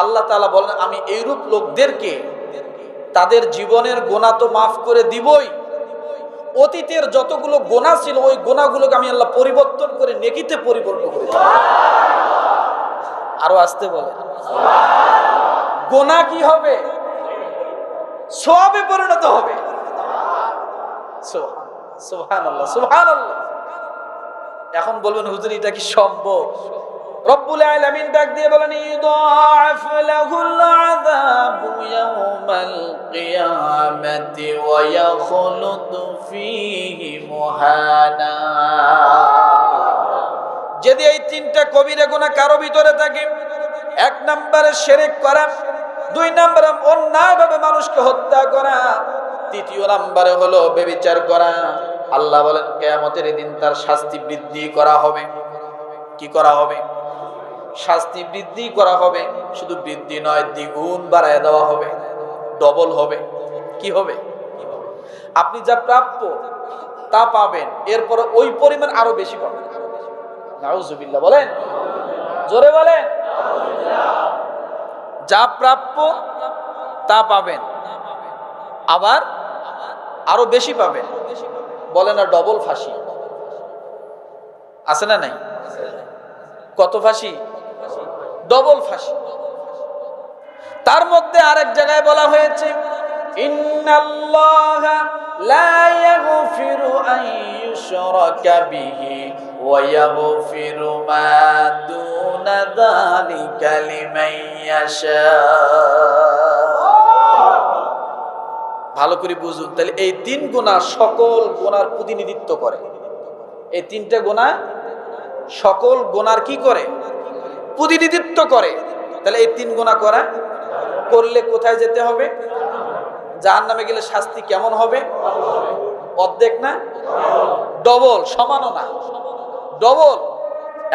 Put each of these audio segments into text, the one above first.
আল্লাহ তালা বলেন, আমি এইরূপ লোকদেরকে তাদের জীবনের গোনা তো মাফ করে দিবই। অতীতের যতগুলো গোনা ছিল, ওই গোনাগুলোকে আমি আল্লাহ পরিবর্তন করে নেকিতে পরিপূর্ণ করে আরও আসতে বলে গোনা কি হবে? সোয়াবে পরিণত হবে। সুহান আল্লাহ সুহান আল্লাহ এখন বলবেন, হুজুর, এটা কি সম্ভব? রব্বুল আলামিন ডাক দিয়ে বলেন ইদাফ লাহুল আযাবু ইয়াউমাল কিয়ামাতি ওয়া ইয়াখলুদ ফীহি মুহানা। যদি এই তিনটা কবিরা গুনাহ কারও ভিতরে থাকে, এক নম্বরে শিরক করা, দুই নম্বরে অন্যায়ভাবে মানুষকে হত্যা করা, তৃতীয় নম্বরে হলো বেবিচার করা, আল্লাহ বলেন, কেয়ামতের দিন তার শাস্তি বৃদ্ধি করা হবে। কি করা হবে? শাস্তি বৃদ্ধি করা হবে। শুধু বৃদ্ধি নয়, দ্বিগুণ বাড়ায় দেওয়া হবে। ডবল হবে। কি হবে? আপনি যা প্রাপ্য তা পাবেন। এরপর ওই পরিমাণ আরও বেশি পাবেন। বলেন? জোরে বলেন? যা প্রাপ্য তা পাবেন। আবার আরও বেশি পাবেন। বলে না ডবল ফাঁসি। আছে না নাই? কত ফাঁসি? ডবল ফাঁসি। তার মধ্যে আরেক জায়গায় বলা হয়েছে ওয়া ভালো করে বুঝুন, তাহলে এই তিন গুণা সকল গোনার প্রতিনিধিত্ব করে। এই তিনটা গোনা সকল গোনার কি করে? প্রতিনিধিত্ব করে। তাহলে এই তিন গোনা করা করলে কোথায় যেতে হবে? জাহান নামে গেলে শাস্তি কেমন হবে? অর্ধেক না? ডবল, সমানও না। ডবল।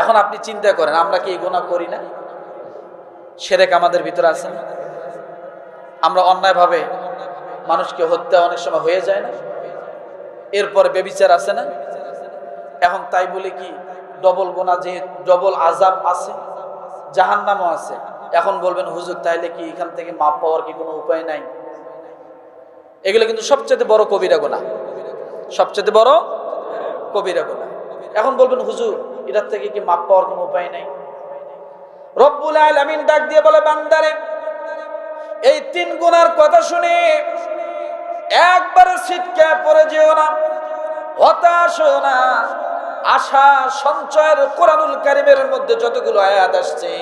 এখন আপনি চিন্তা করেন, আমরা কি এই গোনা করি না? সেরেক আমাদের ভিতরে আছে। না আমরা অন্যায়ভাবে মানুষকে হত্যা অনেক সময় হয়ে যায় না। এরপর বেবিচার আছে না? এখন তাই বলে কি, ডবল গোনা যে ডবল আজাব আছে। জাহান্নামও আছে। এখন বলবেন, হুজুর, তাইলে কি এখান থেকে মাপ পাওয়ার কি কোনো উপায় নাই? এগুলো কিন্তু সবচেয়ে বড় কবিরা গোনা। সবচেয়ে বড় কবিরা গোনা। এখন বলবেন, হুজুর, এটার থেকে কি মাপ পাওয়ার কোনো উপায় নাই? রব্বুল আলামিন ডাক দিয়ে বলে, বান্দারে, এই তিন গুনার কথা শুনে একবার ছিটকে পড়ে যেও না, হতাশ হও না। আশা, সঞ্চয়ের কোরআনুল কারিমের মধ্যে যতগুলো আয়াত আসছে,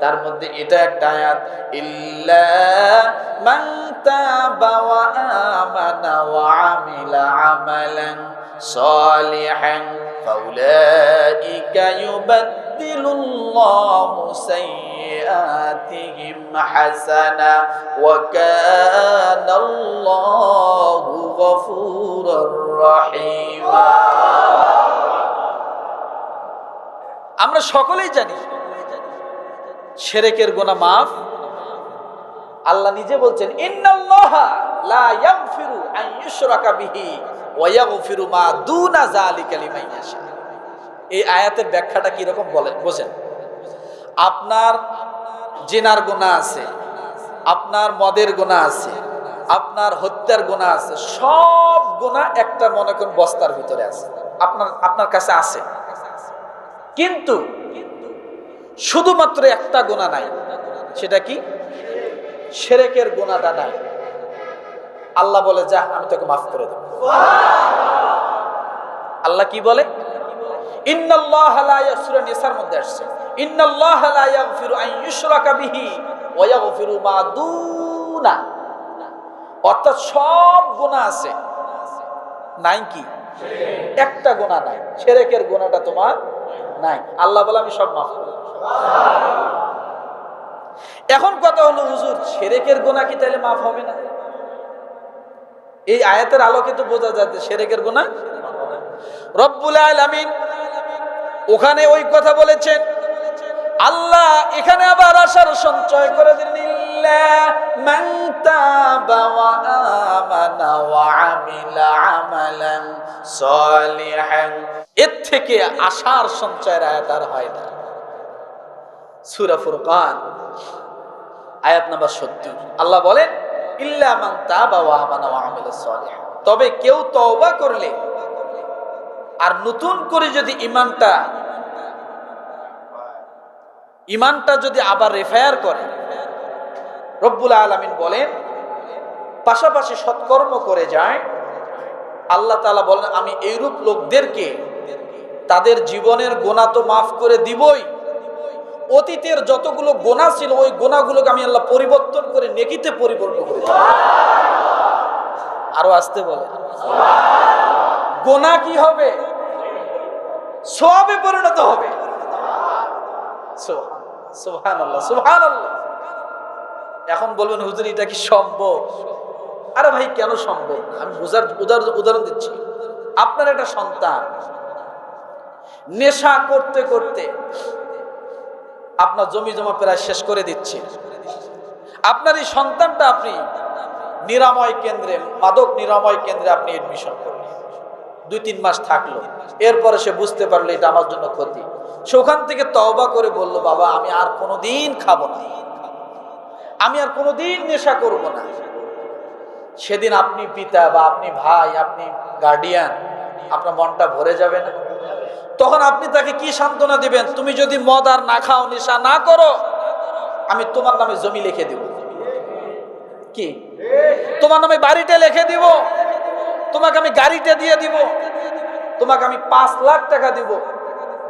তার মধ্যে এটা একটা আয়াত, ইল্লা মান তাবা ওয়া আমানা ওয়া আমিলা আমালান সালিহান, ফাউলাইকা ইউবাদদিলুল্লাহু সাইয়্যাতিহিম হাসানা ওয়া কানা আল্লাহু গফুরুর রহিমা। আমরা সকলেই জানি শেরেকের গোনা মাফ। আল্লাহ নিজে বলছেন এই আয়াতের ব্যাখ্যাটা কি রকম বলে? বোঝেন। আপনার জেনার গোনা আছে, আপনার মদের গোনা আছে, আপনার হত্যার গোনা আছে, সব গোনা একটা মনে করুন বস্তার ভিতরে আছে। আপনার আপনার কাছে আছে। কিন্তু শুধুমাত্র একটা গোনা নাই। সেটা কি? সেরেকের গোনাটা নাই। আল্লাহ বলে যা আমি তোকে মাফ করে দেব। আল্লাহ কি বলে? মধ্যে আসছে। অর্থাৎ সব আছে। একটা গোনা নাই। ছেরেকের গোনাটা তোমার নাই। আল্লাহ বলে, আমি সব মাফ করি এখন কথা হলো, হুজুর ছেরেকের গোনা কি তাহলে মাফ হবে না? এই আয়াতের আলোকে তো বোঝা যাচ্ছে সেরেকের গোনা রব্বুল আলামিন ওখানে ওই কথা বলেছেন, আল্লাহ এখানে আবার আশার সঞ্চয় করে দিলেন আমিলা আমালান সালিহান। এর থেকে আশার সঞ্চয়ের আয়াত আর হয় না। সূরা ফুরকান, আয়াত নাম্বার সত্তর। আল্লাহ বলেন, ইল্লা মান তাবা ওয়া আমানা ওয়া তবে কেউ তওবা করলে আর নতুন করে যদি ইমানটা ইমানটা যদি আবার রেফায়ার করে, রব্বুল আলামিন বলেন, পাশাপাশি সৎকর্ম করে যায়। আল্লাহ তাআলা বলেন, আমি এইরূপ লোকদেরকে তাদের জীবনের গোনা তো মাফ করে দিবই। অতীতের যতগুলো গোনা ছিল, ওই গোনাগুলোকে আমি আল্লাহ পরিবর্তন করে নেকিতে পরিপূর্ণ করে। আরও আসতে বলে গোনা কি হবে? সবে পরিণত হবে। এখন বলবেন, হুজুর, এটা কি সম্ভব? আরে ভাই, কেন সম্ভব আমি উদাহরণ দিচ্ছি। আপনার একটা সন্তান নেশা করতে করতে আপনার জমি জমা প্রায় শেষ করে দিচ্ছে। আপনার এই সন্তানটা আপনি নিরাময় কেন্দ্রে, মাদক নিরাময় কেন্দ্রে আপনি এডমিশন করলেন। দুই তিন মাস থাকল। এরপরে সে বুঝতে পারল এটা আমার জন্য ক্ষতি। সে ওখান থেকে তওবা করে বলল, বাবা, আমি আর কোনোদিন খাব না। আমি আর কোনোদিন নেশা করব না। সেদিন আপনি পিতা বা আপনি ভাই, আপনি গার্ডিয়ান আপনার মনটা ভরে যাবে না। তখন আপনি তাকে কি সান্ত্বনা দিবেন? তুমি যদি মদ আর না খাও, নেশা না করো, আমি তোমার নামে জমি লিখে দিব। কি? তোমার নামে বাড়িটা লিখে দিব। তোমাকে আমি গাড়িটা দিয়ে দিব। তোমাকে আমি পাঁচ লাখ টাকা দিব।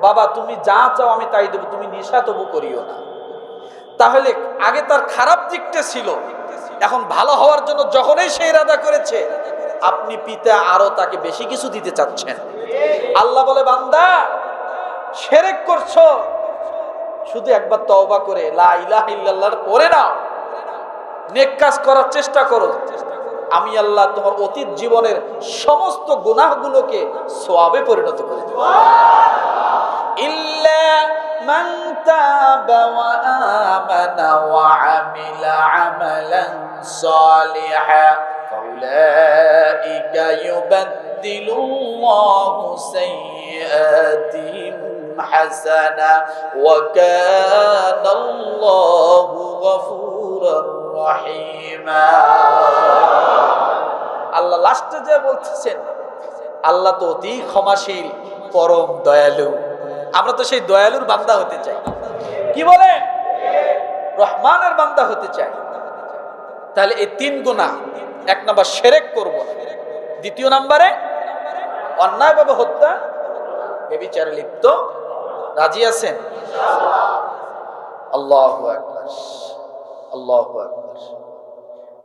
বাবা, তুমি যা চাও আমি তাই দেবো, তুমি নেশা তবু করিও না। তাহলে আগে তার খারাপ দিকটা ছিল। এখন ভালো হওয়ার জন্য যখনই সে ইরাদা করেছে, আপনি পিতা আরও তাকে বেশি কিছু দিতে চাচ্ছেন। আল্লাহ বলে, বান্দা, সেরেক করছ। শুধু একবার তওবা করে, লা ইলাহা ইল্লাল্লাহর নাও। নেক কাজ করার চেষ্টা করো। আমি আল্লাহ তোমার অতীত জীবনের সমস্ত গুনাহগুলোকে সোয়াবে পরিণত করে দেব। ইল্লা ইউবাদদিলুল্লাহু সাইয়্যাতিহিম হাসানা ওয়া কানা আল্লাহু গফুরার রহিমা আল্লাহ লাস্টে যে বলতেছেন, আল্লাহ তো অতি ক্ষমাশীল, পরম দয়ালু। আমরা তো সেই দয়ালুর বান্দা হতে চাই। কি বলে? রহমানের বান্দা হতে চাই। তাহলে এই তিন গুণা এক নাম্বার সেরেক করব। দ্বিতীয় নাম্বারে অন্যায়ভাবে হত্যা বেবিচারে লিপ্ত রাজি আছেন? আল্লাহ আকবার আল্লাহ